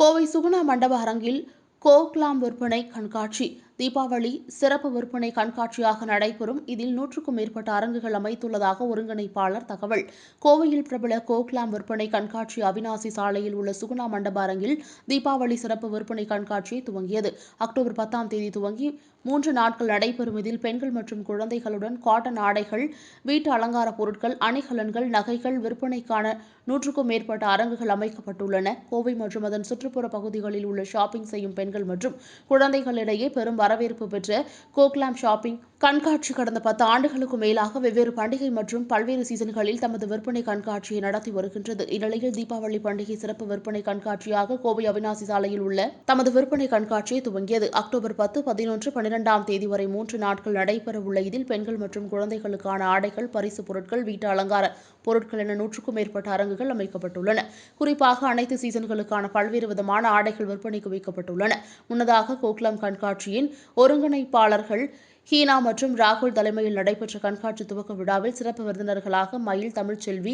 கோவை சுகுணா மண்டப அரங்கில் கோக்லாம் விற்பனை கண்காட்சி. தீபாவளி சிறப்பு விற்பனை கண்காட்சியாக நடைபெறும். இதில் நூற்றுக்கும் மேற்பட்ட அரங்குகள் அமைத்துள்ளதாக ஒருங்கிணைப்பாளர் தகவல். கோவையில் பிரபல கோக்லாம் விற்பனை கண்காட்சி அவினாசி சாலையில் உள்ள சுகுணா மண்டப அரங்கில் தீபாவளி சிறப்பு விற்பனை கண்காட்சியை துவங்கியது. அக்டோபர் பத்தாம் தேதி துவங்கி மூன்று நாட்கள் நடைபெறும். இதில் பெண்கள் மற்றும் குழந்தைகளுடன் காட்டன் ஆடைகள் வீட்டு அலங்கார பொருட்கள் அணிகலன்கள் நகைகள் விற்பனைக்கான நூற்றுக்கும் மேற்பட்ட அரங்குகள் அமைக்கப்பட்டுள்ளன. கோவை மற்றும் அதன் சுற்றுப்புற பகுதிகளில் உள்ள ஷாப்பிங் செய்யும் பெண்கள் மற்றும் குழந்தைகளிடையே பெரும் வரவேற்பு பெற்ற கோக்லாம் ஷாப்பிங் கண்காட்சி கடந்த பத்து ஆண்டுகளுக்கு மேலாக வெவ்வேறு பண்டிகை மற்றும் பல்வேறு சீசன்களில் தமது விற்பனை கண்காட்சியை நடத்தி வருகின்றது. இந்நிலையில் தீபாவளி பண்டிகை சிறப்பு விற்பனை கண்காட்சியாக கோவை அவினாசி சாலையில் உள்ள தமது விற்பனை கண்காட்சியை துவங்கியது. அக்டோபர் பத்து பதினொன்று பன்னிரெண்டாம் தேதி வரை மூன்று நாட்கள் நடைபெறவுள்ள இதில் பெண்கள் மற்றும் குழந்தைகளுக்கான ஆடைகள் பரிசு பொருட்கள் வீட்டு அலங்கார பொருட்கள் என நூற்றுக்கும் மேற்பட்ட அரங்குகள் அமைக்கப்பட்டுள்ளன. குறிப்பாக அனைத்து சீசன்களுக்கான பல்வேறு விதமான ஆடைகள் விற்பனைக்கு வைக்கப்பட்டுள்ளன. முன்னதாக கோக்லாம் கண்காட்சியின் ஒருங்கிணைப்பாளர்கள் ஹீனா மற்றும் ராகுல் தலைமையில் நடைபெற்ற கண்காட்சி துவக்க விழாவில் சிறப்பு விருந்தினர்களாக மயில் தமிழ்ச்செல்வி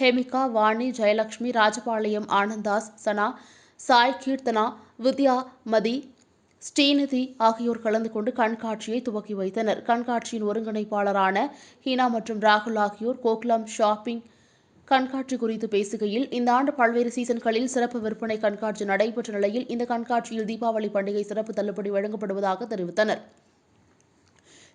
ஹேமிகா வாணி ஜெயலட்சுமி ராஜபாளையம் ஆனந்தாஸ் சனா சாய் கீர்த்தனா வித்யா மதி ஸ்ரீநிதி ஆகியோர் கலந்து கொண்டு கண்காட்சியை துவக்கி வைத்தனர். கண்காட்சியின் ஒருங்கிணைப்பாளரான ஹீனா மற்றும் ராகுல் ஆகியோர் கோக்லாம் ஷாப்பிங் கண்காட்சி குறித்து பேசுகையில் இந்த ஆண்டு பல்வேறு சீசன்களில் சிறப்பு விற்பனை கண்காட்சி நடைபெற்ற நிலையில் இந்த கண்காட்சியில் தீபாவளி பண்டிகை சிறப்பு தள்ளுபடி வழங்கப்படுவதாக தெரிவித்தனர்.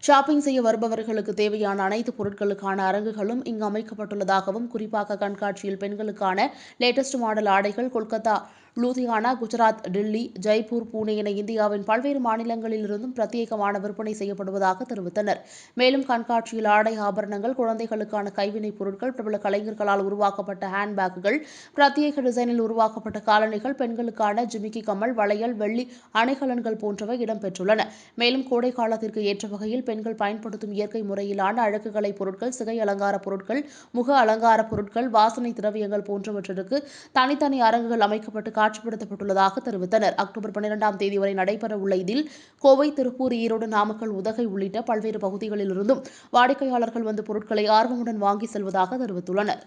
ஷாப்பிங் செய்ய வருபவர்களுக்கு தேவையான அனைத்து பொருட்களுக்கான அரங்குகளும் இங்கு அமைக்கப்பட்டுள்ளதாகவும் குறிப்பாக கண்காட்சியில் பெண்களுக்கான லேட்டஸ்ட் மாடல் ஆடைகள் கொல்கத்தா. லூதியானா குஜராத் டெல்லி ஜெய்ப்பூர் பூனே என இந்தியாவின் பல்வேறு மாநிலங்களிலிருந்தும் பிரத்யேகமான விற்பனை செய்யப்படுவதாக தெரிவித்தனர். மேலும் கண்காட்சியில் ஆடை ஆபரணங்கள் குழந்தைகளுக்கான கைவினைப் பொருட்கள் பிரபல கலைஞர்களால் உருவாக்கப்பட்ட ஹேண்ட்பேக்குகள் பிரத்யேக டிசைனில் உருவாக்கப்பட்ட காலணிகள் பெண்களுக்கான ஜிமிக்கி கம்மல் வளையல் வெள்ளி அணைகலன்கள் போன்றவை இடம்பெற்றுள்ளன. மேலும் கோடை காலத்திற்கு ஏற்ற வகையில் பெண்கள் பயன்படுத்தும் இயற்கை முறையிலான அழகுகலை பொருட்கள் சிகை அலங்கார பொருட்கள் முக அலங்கார பொருட்கள் வாசனை திரவியங்கள் போன்றவற்றிற்கு தனித்தனி அரங்குகள் அமைக்கப்பட்டு காட்சிப்படுத்தப்பட்டுள்ளதாக தெரிவித்தனர். அக்டோபர் பன்னிரெண்டாம் தேதி வரை நடைபெறவுள்ள இதில் கோவை திருப்பூர் ஈரோடு நாமக்கல் உதகை உள்ளிட்ட பல்வேறு பகுதிகளிலிருந்தும் வாடிக்கையாளர்கள் வந்து பொருட்களை ஆர்வமுடன் வாங்கி செல்வதாக தெரிவித்துள்ளனர்.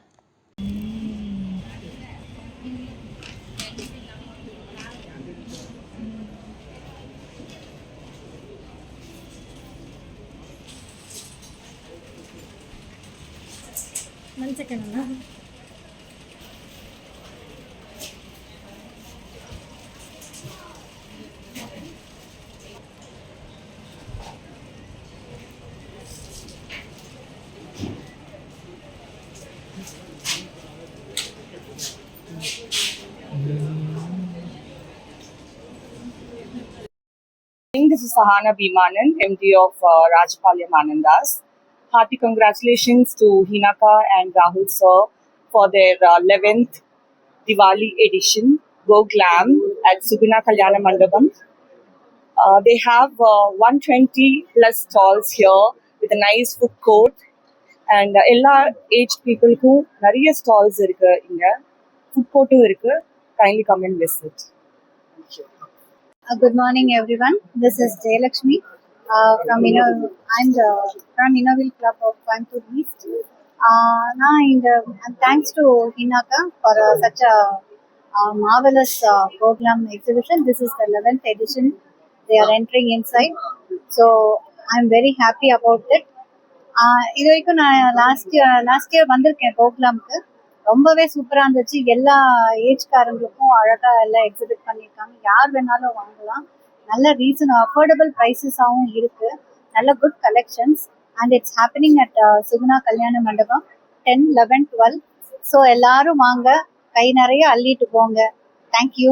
one This is Sahana Bhimanan, MD of uh, Rajapalyam Anandas. Hearty congratulations to Hinaka and Rahul sir for their uh, 11th Diwali edition, Go Glam at Suguna Kalyana Mandapam. Uh, they have uh, 120 plus stalls here with a nice food court and uh, எல்லா age பீப்புளுக்கும் நிறைய stalls இருக்கு இங்க food கோர்ட்டும் இருக்கு kindly come and visit Uh, good morning, everyone. This is Jayalakshmi uh, from Inno. I'm the, from Innoville Club of Coimbatore East. Uh, now, in the, and thanks to Hinaka for uh, such a, uh marvelous uh, program exhibition. This is the 11th edition. They are entering inside, so I'm very happy about it. Uh, இது வரைக்கும் நான் last year last year வந்திருக்கேன் கோகுலாமுக்கு ரொம்பவே சூப்பரா இருந்துச்சு. எல்லா ஏஜ்காரங்களுக்கும் அழகா எல்லாம் எக்ஸிபிட் பண்ணியிருக்காங்க. யார் வேணாலும் வாங்கலாம். நல்ல ரீசன் அஃபோர்டபுள் ப்ரைஸஸாகவும் இருக்கு. நல்ல good collections and it's happening at Suguna Kalyana Mandapam ten eleven twelve so எல்லாரும் வாங்க. கை நிறைய அள்ளிட்டு போங்க. தேங்க்யூ